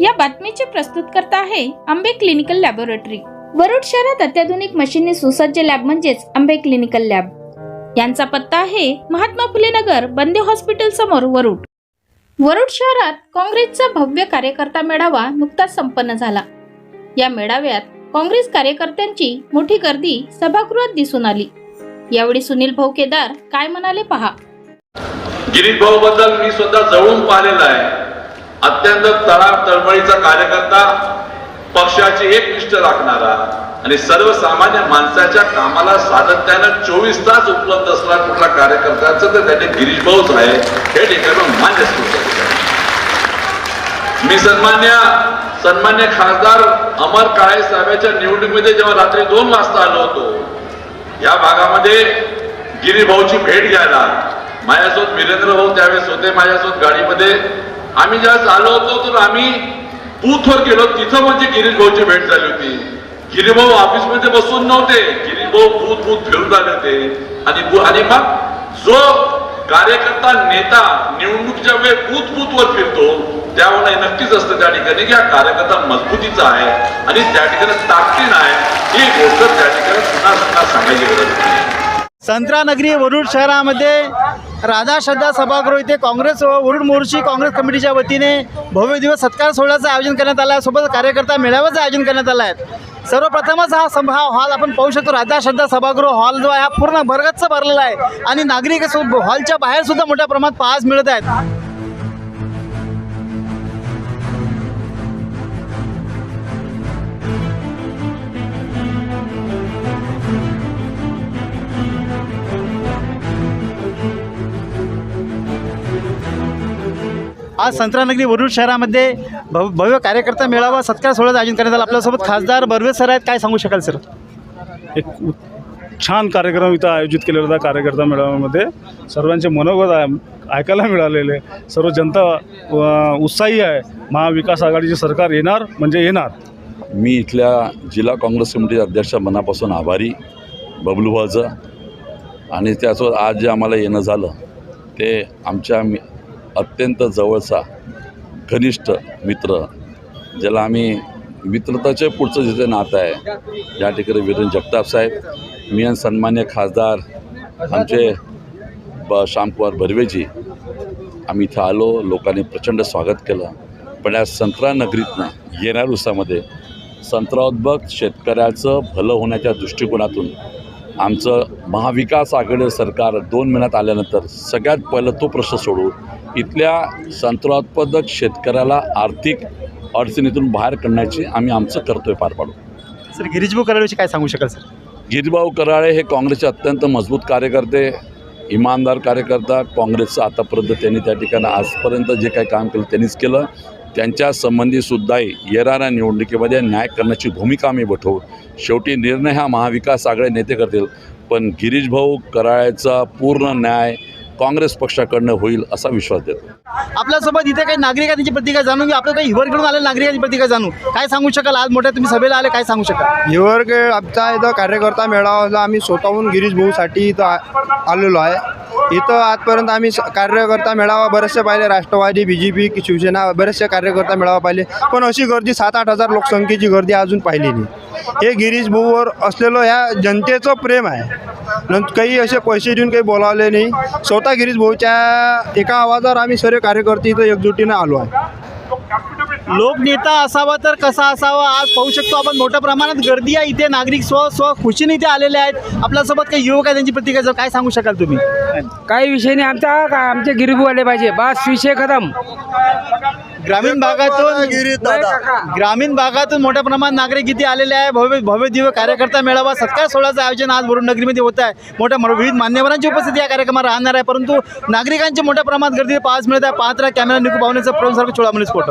या बातमीचे प्रस्तुतकर्ता आहे आंबे क्लिनिकल लॅबोरेटरी. वरुड शहरात अत्याधुनिक मशीनने सुसज्ज लॅब म्हणजेच आंबे क्लिनिकल लॅब. यांचा पत्ता आहे महात्मा फुले नगर बंदे हॉस्पिटल समोर वरुड. वरुड शहरात काँग्रेसचा भव्य कार्यकर्ता मेळावा नुकताच संपन्न झाला. या मेळाव्यात काँग्रेस कार्यकर्त्यांची मोठी गर्दी सभागृहात दिसून आली. यावेळी सुनील भाऊ केदार काय म्हणाले पहा. गिरीश भाऊ बद्दल मी स्वतः जवळून पाहिलेला आहे. अत्यंत तळाव तळमळीचा कार्यकर्ता पक्षाची एकनिष्ठ राखणारा आणि सर्वसामान्य माणसाच्या कामाला सातत्यानं चोवीस तास उपलब्ध असला कुठला कार्यकर्त्याचं तर त्याने गिरीश भाऊच आहे. हे ठिकाण मान्य मी सन्मान्य सन्मान्य खासदार अमर काळे साहेबांच्या निवडणुकीमध्ये जेव्हा रात्री दोन वाजता आलो होतो या भागामध्ये गिरीभाऊची भेट घ्यायला माझ्यासोबत वीरेंद्र भाऊ त्यावेळेस होते माझ्यासोबत गाडीमध्ये आम्ही ज्यावेळेस आलो होतो तर आम्ही बूथवर गेलो. तिथं म्हणजे गिरीश भाऊची भेट झाली होती. गिरीभाऊ ऑफिसमध्ये बसून नव्हते. गिरीभाऊ बूथ बूथ फिरून आले होते. आणि आणि मग जो कार्यकर्ता नेता निवडणुकीच्या वेळ बूथ बूथवर फिरतो त्यावर नक्कीच असतं त्या ठिकाणी की हा कार्यकर्ता मजबूतीचा आहे आणि त्या ठिकाणी ताकदीन आहे. ही गोष्ट त्या ठिकाणी पुन्हा पुन्हा सांगायची गरज संत्रा नगरी वरुड शहरामध्ये राधा श्रद्धा सभागृह इथे काँग्रेस व वरुड मोर्ची काँग्रेस कमिटीच्या वतीने भव्य दिवस सत्कार सोहळ्याचं आयोजन करण्यात आलं आहे. सोबत कार्यकर्ता मेळाव्याचं आयोजन करण्यात आलं आहे. सर्वप्रथमच हा सभा हा हॉल आपण पाहू शकतो. राधा श्रद्धा सभागृह हॉल जो आहे हा पूर्ण भरगच्च भरलेला आहे. आणि नागरिक हॉलच्या बाहेरसुद्धा मोठ्या प्रमाणात पाहास मिळत आहेत. आज संत्रानगरी वरुड शहरामध्ये भव भव्य कार्यकर्ता मेळावा सत्कार सोहळ्याचं आयोजन करण्यात आलं. आपल्यासोबत खासदार बर्वे सर आहेत. काय सांगू शकाल सर? एक उत- छान कार्यक्रम इथं आयोजित केलेला होता कार्यकर्ता मेळाव्यामध्ये. सर्वांचे मनोगत आहे- ऐकायला मिळालेले. सर्व जनता उत्साही आहे. महाविकास आघाडीचे सरकार येणार म्हणजे येणार. मी इथल्या जिल्हा काँग्रेस कमिटीचे अध्यक्ष मनापासून आभारी बबलूभाचं आणि त्यासोबत आज जे आम्हाला येणं झालं ते आमच्या मि अत्यंत जवळचा घनिष्ठ मित्र ज्याला आम्ही मित्रताचे पुढचं जिथे नातं आहे या ठिकाणी विरेन जगताप साहेब मी आणि सन्मान्य खासदार आमचे ब श्यामकुमार बर्वेजी आम्ही इथं आलो लोकांनी प्रचंड स्वागत केलं. पण या संत्रा नगरीतनं येणाऱ्या दिवसामध्ये संत्रोद्भक शेतकऱ्याचं भलं होण्याच्या दृष्टिकोनातून आमचं महाविकास आघाडी सरकार दोन महिन्यात आल्यानंतर सगळ्यात पहिलं तो प्रश्न सोडू. इथल्या संत्रोत्पादक शेतकऱ्याला आर्थिक अडचणीतून बाहेर काढण्याची आम्ही आमचं कर्तव्य पार पाडू. सर गिरीशभाऊ कराडविषयी काय सांगू शकाल सर? गिरीभाऊ कराळे हे काँग्रेसचे अत्यंत मजबूत कार्यकर्ते इमानदार कार्यकर्ता. काँग्रेसचं आतापर्यंत त्यांनी त्या ठिकाणी आजपर्यंत जे काही काम केलं त्यांनीच केलं. त्यांच्या संबंधीसुद्धाही येणाऱ्या निवडणुकीमध्ये न्याय करण्याची भूमिका आम्ही बठवू. शेवटी निर्णय हा महाविकास आघाडी नेते करतील पण गिरीश भाऊ कराळ्याचा पूर्ण न्याय काँग्रेस पक्षाकडनं होईल असा विश्वास देतो. आपल्यासोबत इथे काही नागरिक आहेत त्यांची प्रतिक्रिया जाणून घेऊ. आपलं काही हिवर घेऊन आले नागरिकांची प्रतिक्रिया जाणू काय सांगू शकाल? आज मोठ्या तुम्ही सभेला आले काय सांगू शकाल? हिवर आमचा इथं कार्यकर्ता मेळावा आम्ही स्वतःहून गिरीश भाऊसाठी इथं आलेलो आहे. इथं आजपर्यंत आम्ही स- कार्यकर्ता मेळावा बरेचसे पाहिले. Rashtrawadi B J P Shiv Sena बरेचसे कार्यकर्ता मेळावा पाहिले. पण अशी गर्दी सात आठ हजार लोकसंख्येची गर्दी अजून पाहिली नाही. हे गिरीश भाऊवर असलेलं ह्या जनतेचं प्रेम आहे. नंतर काही असे पैसे देऊन काही बोलावले नाही. स्वतः गिरीश भाऊच्या एका आवाजावर आम्ही सर्व कार्यकर्ते इथं एकजुटीनं आलो आहे. लोकनेता असावा तर कसा असावा? आज पाहू शकतो आपण मोठ्या प्रमाणात गर्दी आहे इथे. नागरिक स्व स्व खुशीने इथे आलेले आहेत. आपल्यासोबत काही युवक आहेत त्यांची प्रतिक्रिया. काय सांगू शकाल तुम्ही? काही विषय नाही. आमचा का आमचे गिरबू आले पाहिजे. बस विषय खतम. ग्रामीण भागातून ग्रामीण भागातून मोठ्या प्रमाणात नागरिक इथे आलेले आहे भव्य भव्य दिव्य कार्यकर्ता मेळावा सत्कार सोहळ्याचं आयोजन आज वरुण नगरीमध्ये होत आहे. मोठ्या विविध मान्यवरांची उपस्थिती या कार्यक्रमात राहणार आहे. परंतु नागरिकांची मोठ्या प्रमाणात गर्दी पाहायला मिळत आहे. पाहत राहा. कॅमेरा निकू पाहुण्याचं प्रवीण सारखं चोळामणी स्फोट